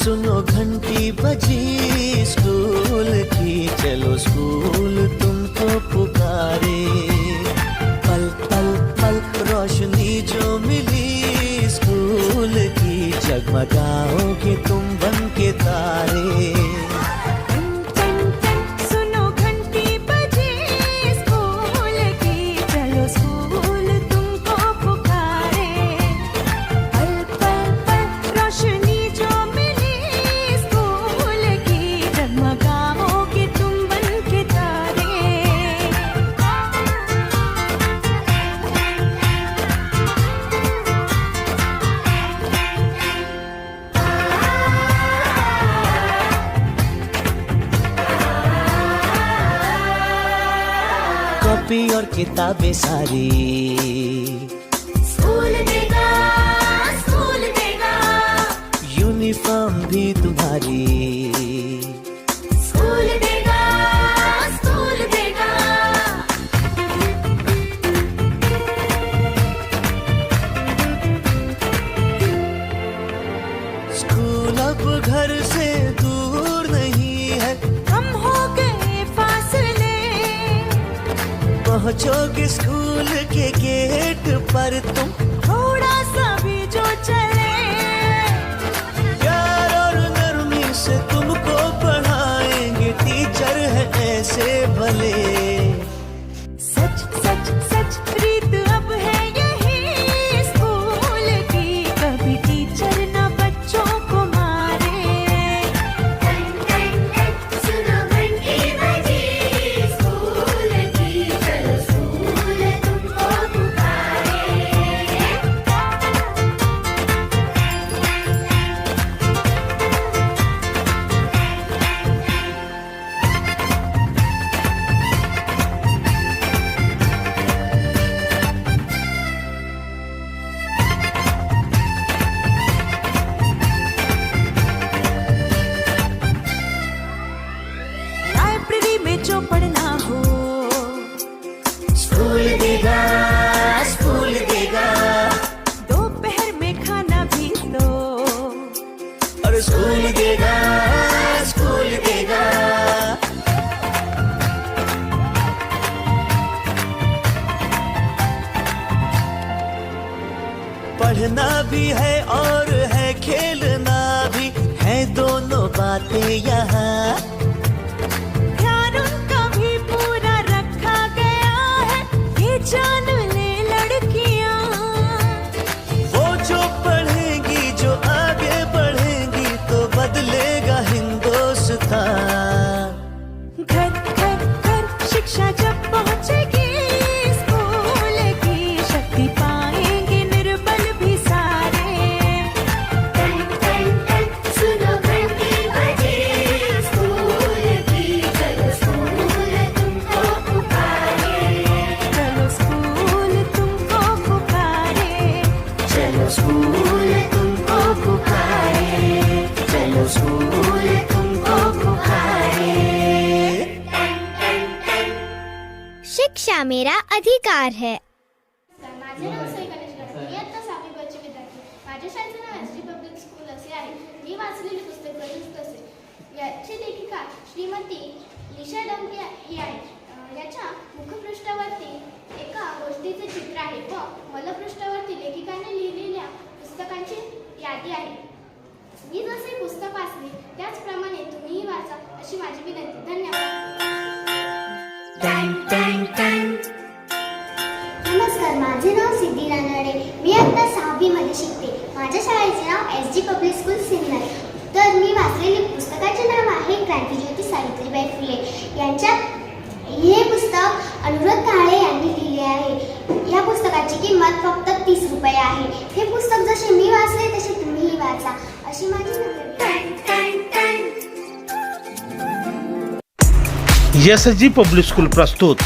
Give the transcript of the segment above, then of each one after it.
सुनो घंटी बजी स्कूल की, चलो स्कूल तुमको पुकारे। पल पल पल रोशनी जो मिली स्कूल की जगमगाओगे तुम बन के तारे। কপি ওর কিতাবে সারি स्कूल देगा स्कूल देगा। दोपहर में खाना भी दो और स्कूल देगा स्कूल देगा। पढ़ना भी है और है खेलना भी है दोनों बातें यहाँ। मेरा अधिकार है। माझे नाव सई गणेश गणपती मी आता सहावी वर्ष विद्यार्थी. माझ्या शाळेचं नाव एस डी पब्लिक स्कूल असे आहे. मी वाचलेले पुस्तक गणित असे. याची लेखिका श्रीमती लिशा डंके ही आहे. याच्या मुखपृष्ठावरती एका गोष्टीचे चित्र आहे. व मलपृष्ठावरती लेखिकाने लिहिलेल्या पुस्तकांची यादी आहे. मी जसे पुस्तक वाचले त्याचप्रमाणे तुम्हीही वाचा अशी माझी विनंती. धन्यवाद. नमस्कार माझे नाव सिद्धी रानडे मी आता सहावीमध्ये शिकते. माझ्या शाळेचे नाव S G public school Sinnar तर मी वाचलेले पुस्तकाचे नाव आहे क्रांतीज्योती सावित्रीबाई फुले. यांच्या हे पुस्तक अनुराध काळे यांनी लिहिले आहे. या पुस्तकाची किंमत फक्त तीस रुपये आहे. हे पुस्तक जसे मी वाचले तसे तुम्हीही वाचा. अशी माझी एस जी पब्लिक स्कूल प्रस्तुत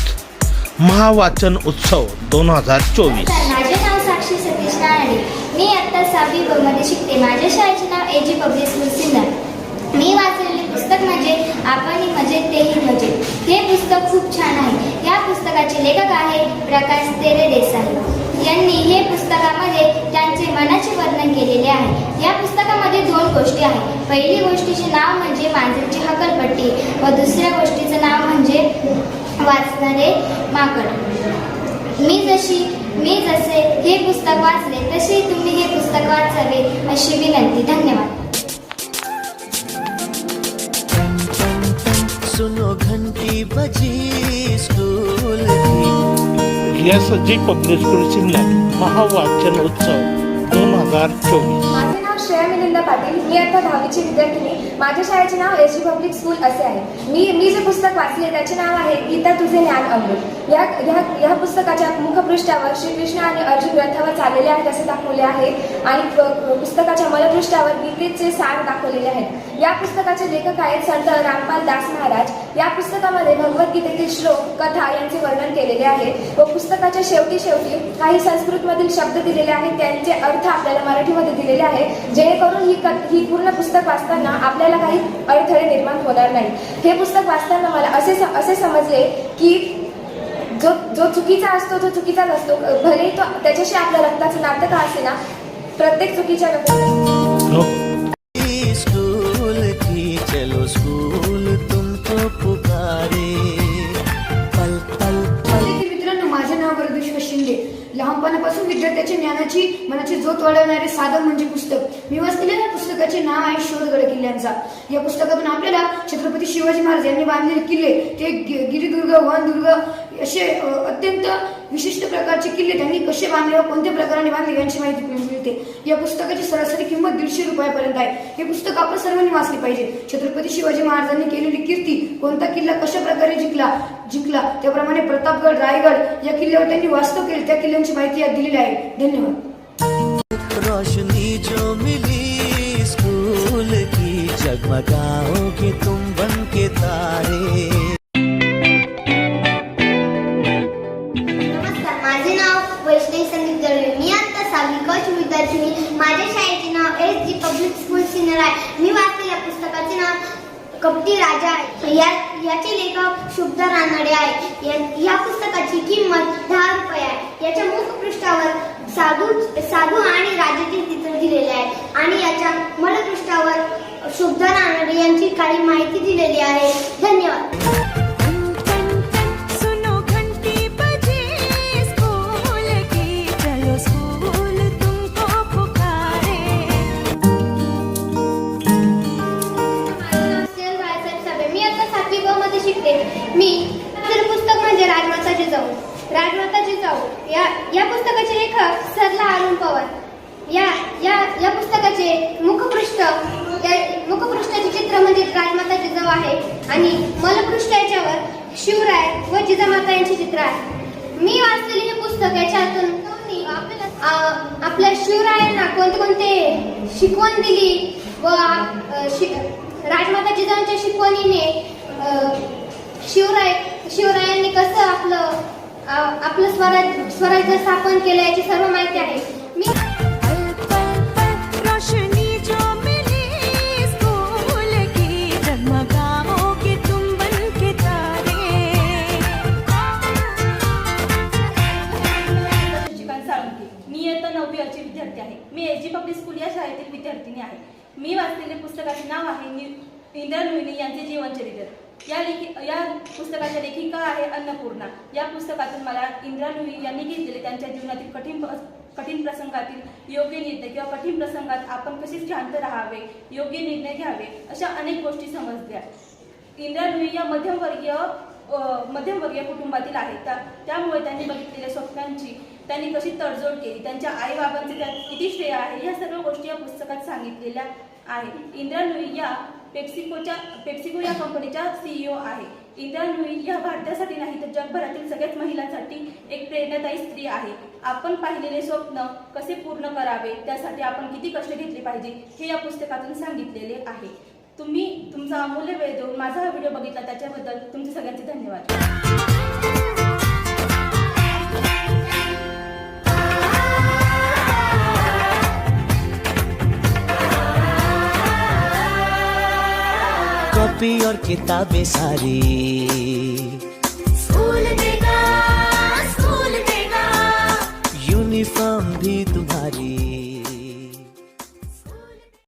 महावाचन उत्सव दोन हजार चोवीस. माझे नाव साक्षी सतीश नारायणे. मी आता सहावी ब मध्ये शिकते. माझ्या शाळेचे नाव A G public school Sinnar. मी वाचलेले पुस्तक म्हणजे आपणही मजे तेही मजे हे पुस्तक खूप छान आहे. या पुस्तकाचे लेखक आहे प्रकाश तेरे देसाई. यांनी हे पुस्तकामध्ये त्यांचे मनाचे वर्णन केलेले आहे. या पुस्तकामध्ये दोन गोष्टी आहेत. पहिली गोष्टीचे नाव म्हणजे मांजरीची हकलपट्टी व दुसऱ्या गोष्टीचं नाव म्हणजे वाचणारे माकड. मी जशी मी जसे हे पुस्तक वाचले तसे तुम्ही हे पुस्तक वाचावे अशी विनंती. धन्यवाद. सुनो घंटी बजी school S G public school Shimla Mahavachan Utsav दोन हजार चोवीस. श्रेया मिलिंद पाटील मी आता दहावीची विद्यार्थिनी. माझ्या शाळेचे नाव एस जी पब्लिक स्कूल असे आहे. मी मी जे पुस्तक वाचले त्याचे नाव आहे गीता तुझे ज्ञान अमृत. या ह्या ह्या पुस्तकाच्या मुखपृष्ठावर श्रीकृष्ण आणि अर्जुन ग्रंथावर चाललेले आहेत असे दाखवले आहे आणि पुस्तकाच्या मलपृष्ठावर गीतेचे सार दाखवलेले आहेत. या पुस्तकाचे लेखक आहेत संत रामपाल दास महाराज. या पुस्तकामध्ये भगवद्गीतेतील श्लोक कथा यांचे वर्णन केलेले आहे. व पुस्तकाच्या शेवटी शेवटी काही संस्कृतमधील शब्द दिलेले आहेत. त्यांचे अर्थ आपल्याला मराठीमध्ये दिलेले आहे. जेणेकरून ही कथ ही पूर्ण पुस्तक वाचताना आपल्याला काही अडथळे निर्माण होणार नाही. हे पुस्तक वाचताना मला असे स- असे समजले की जो जो चुकीचा असतो तो चुकीचाच असतो भले तो त्याच्याशी आपल्या रक्ताचं नातं का असे ना प्रत्येक चुकीच्या मनाची मनाची जोत वाढवणारे साधन म्हणजे पुस्तक. मी वाचलेल्या या पुस्तकाचे नाव आहे शोधगड किल्ल्यांचा. या पुस्तकातून आपल्याला छत्रपती शिवाजी महाराज यांनी बांधलेले किल्ले ते गिरिदुर्ग वनदुर्ग असे अत्यंत विशिष्ट प्रकारचे किल्ले त्यांनी कसे बांधले व कोणत्या प्रकाराने बांधले यांची माहिती मिळते. या पुस्तकाची सरासरी किंमत दीडशे रुपयापर्यंत आहे. हे पुस्तक आपण सर्वांनी वाचले पाहिजे. छत्रपती शिवाजी महाराजांनी केलेली कीर्ती कोणता किल्ला कशा प्रकारे जिंकला जिंकला त्याप्रमाणे प्रतापगड रायगड या किल्ल्यावर त्यांनी वास्तव केले त्या किल्ल्यांची माहिती यात दिलेली आहे. धन्यवाद. रोशनी जो मिली स्कूल की तुम बन के तारे। माझे नाव वैष्णवी संदीप दळवे. मी आता सहावी कच विद्यार्थिनी माझ्या शाळेचे नाव S G public school Sinnar आहे. मी वाचलेल्या पुस्तकाचे नाव कपटी राजा आहे. या याचे लेखक शुभ्ध रानडे आहे. या, या पुस्तकाची किंमत दहा रुपये आहे. याच्या मुखपृष्ठावर साधू साधू आणि राजाचे चित्र दिलेले आहे. आणि याच्या मलपृष्ठावर शुभ्ध रानडे यांची काही माहिती दिलेली आहे. धन्यवाद. ब मी तर पुस्तक म्हणजे राजमाता जिजाऊ राजमाता जिजाऊ या या पुस्तकाचे लेखक सरला अरुण पवार. या या या पुस्तकाचे मुखपृष्ठ त्या मुखपृष्ठाचे चित्र म्हणजे राजमाता जिजाऊ आहे. आणि मलपृष्ठ याच्यावर शिवराय व जिजामाता यांचे चित्र आहे. मी वाचलेले हे पुस्तक याच्यातून आपल्याला आपल्या शिवरायांना कोणते कोणते शिकवण दिली व राजमाता जिजाऊंच्या शिकवणीने शिवराय शिवरायांनी कसं आपलं आपलं स्वराज्य स्वराज्य स्थापन केलं याची सर्व माहिती आहे. मी पल पल पल रोशनी जो के तारे शशिकांत साळुंके मी इयत्ता नववी विद्यार्थी आहे. मी एस पब्लिक स्कूल या शाळेतील विद्यार्थिनी आहे. मी वाचलेले पुस्तकाचे नाव आहे नि- इंदिरा नोईने यांचे जीवनचरित्र. या लेखी या पुस्तकाच्या लेखिका आहे अन्नपूर्णा. या पुस्तकातून मला इंदिरा लुई यांनी घेतलेले त्यांच्या जीवनातील कठीण कठीण प्रसंगातील योग्य निर्णय किंवा कठीण प्रसंगात आपण कसे शांत राहावे योग्य निर्णय घ्यावे अशा अनेक गोष्टी समजल्या. इंदिरा लुई या मध्यमवर्गीय मध्यमवर्गीय कुटुंबातील आहेत. तर त्यामुळे त्यांनी बघितलेल्या स्वप्नांची त्यांनी कशी तडजोड केली त्यांच्या आईबाबांचे त्यात किती श्रेय आहे या सर्व गोष्टी या पुस्तकात सांगितलेल्या आहेत. इंदिरा लुई या पेप्सिकोच्या पेप्सिको या कंपनीच्या सीईओ आहे. इंदिरा नोई या भारतासाठी नाही तर जगभरातील सगळ्याच महिलांसाठी एक प्रेरणादायी स्त्री आहे. आपण पाहिलेले स्वप्न कसे पूर्ण करावे त्यासाठी आपण किती कष्ट घेतले पाहिजे हे या पुस्तकातून सांगितलेले आहे. तुम्ही तुमचा अमूल्य वेळ देऊन माझा हा व्हिडिओ बघितला त्याच्याबद्दल तुमचे सगळ्यांचे धन्यवाद. कॉपी और किताबें सारी